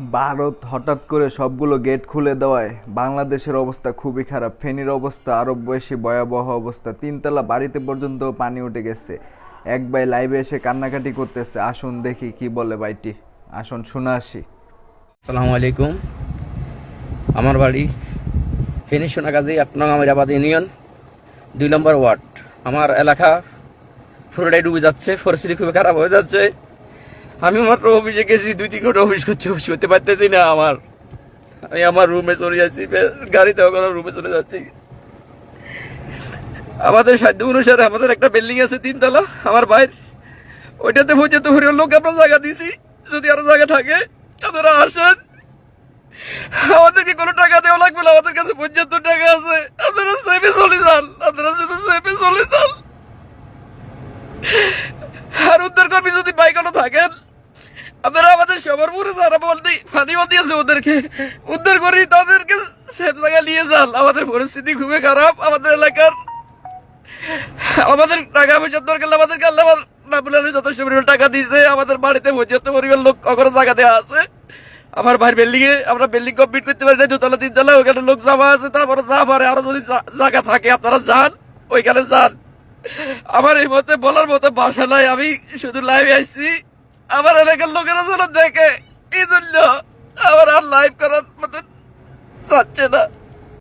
ভারত হঠাৎ করে সবগুলো গেট খুলে দেওয়ায় বাংলাদেশের অবস্থা খুবই খারাপ। ফেনীর অবস্থা আরও বেশি ভয়াবহ অবস্থা। তিনতলা বাড়িতে পর্যন্ত পানি উঠে গেছে। এক ভাই লাইভে এসে কান্নাকাটি করতেছে। আসুন দেখি কি বলে ভাইটি। আসুন, শুনে আসি। আসসালামু আলাইকুম। আমার বাড়ি ফেনী সোনাগাজী, আট নং আমিরাবাদ ইউনিয়ন, দুই নম্বর ওয়ার্ড। আমার এলাকা পুরোটাই ডুবে যাচ্ছে, পরিস্থিতি খুবই খারাপ হয়ে যাচ্ছে। আমি মাত্র অফিসে গেছি, দুই তিন ঘণ্টা অফিস করছি, অফিস করতে পারতেছি না আমার। আমি আমার রুমে চলে যাচ্ছি গাড়িতে ওখানে রুমে চলে যাচ্ছি। আমাদের সাধ্য অনুসারে আমাদের একটা বিল্ডিং আছে তিনতলা, আমার ভাই ওইটাতে পর্যন্ত হরিয়ার লোক আমরা জায়গা দিছি, যদি আরও জায়গা থাকে, আপনারা আসেন। আমাদেরকে কোনো টাকা দেওয়া লাগবে না, আমাদের কাছে পর্যাপ্ত টাকা আছে আপনারা সেফে চলে যান আপনারা শুধু সেফে চলে যান আর উদ্ধার কর্মী যদি বাইকনো থাকেন আপনারা আমাদের সবার পরে যারা বলতে বলতে আছে ওদেরকে উদ্ধার করি, তাদেরকে জায়গায় নিয়ে যান। আমাদের পরিস্থিতি খুবই খারাপ, আমাদের এলাকার আমাদের টাকা পয়সার দরকার আমাদেরকে আল্লাহ রাবুলের যথেষ্ট পরিমাণ টাকা দিয়েছে, আমাদের বাড়িতে পর্যাপ্ত পরিমাণ লোক অগর জায়গা দেওয়া আছে। আমার ভাইয়ের বিল্ডিং এ আমরা বিল্ডিং কমপ্লিট করতে পারি না, দোতলা, তিনতলা, ওখানে লোক জমা আছে, তারপরে যা পারে আরও যদি জায়গা থাকে, আপনারা যান, ওইখানে যান। আমার এই মতে বলার মতো বাসা নাই, আমি শুধু লাইভে আইছি। আমার এলাকার লোকেরা যেন দেখে এই জন্য আমার আর লাইভ করার মতো চাচ্ছে না।